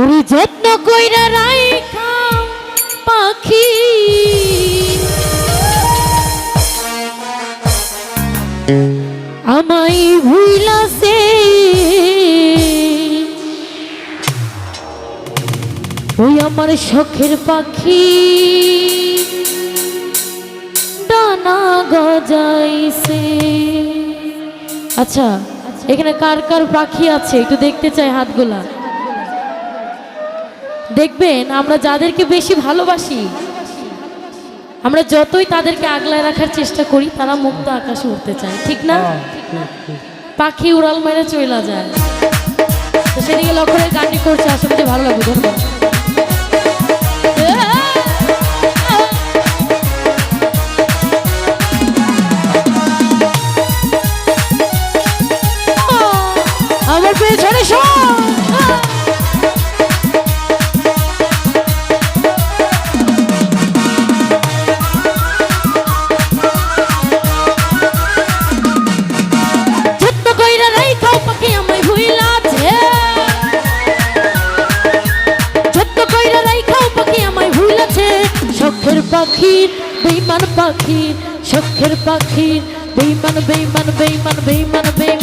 ওরে যত্ন কইরা রাইখা পাখি। আমায় ভুইলাছে। ওই আমার শখের পাখি। ডানা গজাইছে। আচ্ছা এখানে কার কার পাখি আছে? একটু দেখতে চাই হাতগুলা। দেখবেন আমরা যাদেরকে বেশি ভালোবাসি আমরা যতই তাদেরকে আগলায় রাখার চেষ্টা করি তারা মুক্ত আকাশে উঠতে চায় ঠিক না? পাখি উড়াল মেরে চলে যায়। তো সেদিকে লক্ষ্য করে গানটি করছে আসলে যে ভালো লাগবে ধন্যবাদ। আমার পেছনে শোন পাখির বেইমান পাখির শখের পাখির বেইমান বেইমান বেইমান বেইমান বেইমান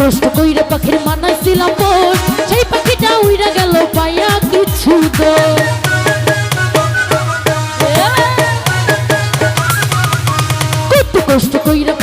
কষ্ট কইরা পাখির মানাইছিলাম বোন সেই পাখিটা উইরা গেল পায়া কিছু তো কষ্ট কইরা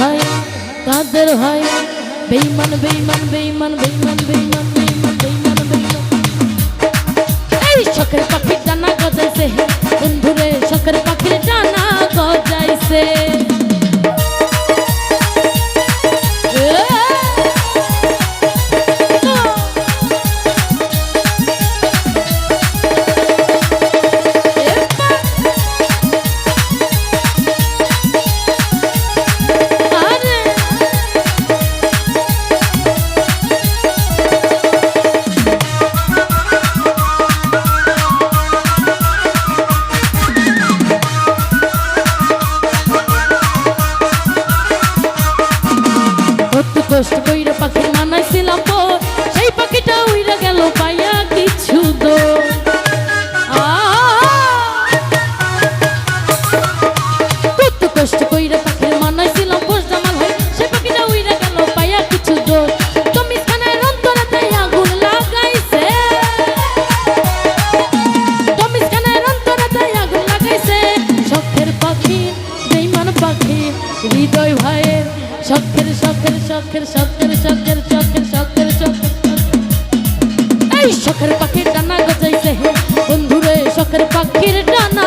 ভাই কাদের ভাই বেইমান বেইমান বেইমান বেইমান বেইমান বেইমান বেইমান বেইমান এই শখের পাখির ডানা গজাইছে। বন্ধুরে, শখের পাখির ডানা গজাইছে। জানি হৃদয় ভাইয়ের শখের শখের শখের শখের শখের শখের শখের শখের। এই শখের পাখির ডানা গজাইছে বন্ধুরে, শখের পাখির ডানা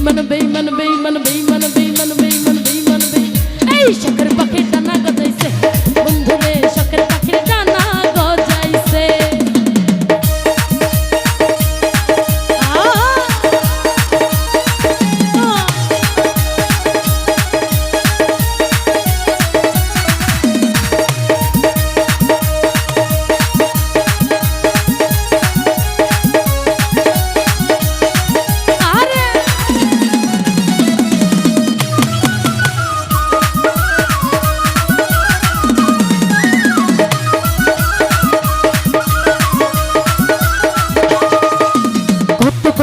বেইমান বেইমান বেইমান বেইমান বেইমান বেইমান বেইমান বেইমান এই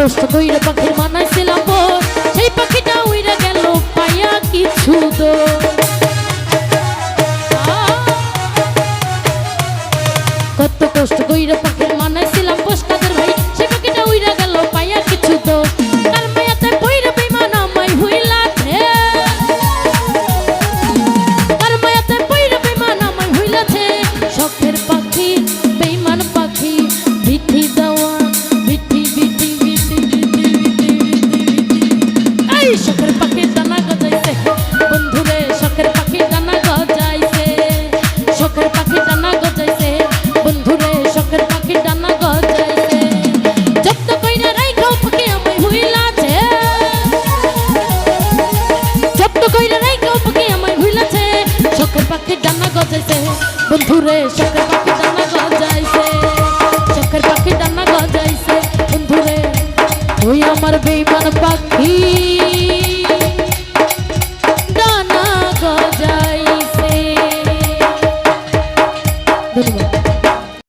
নষ্ট কইরা পাখির মা সাজেছে বন্ধুরে সাথে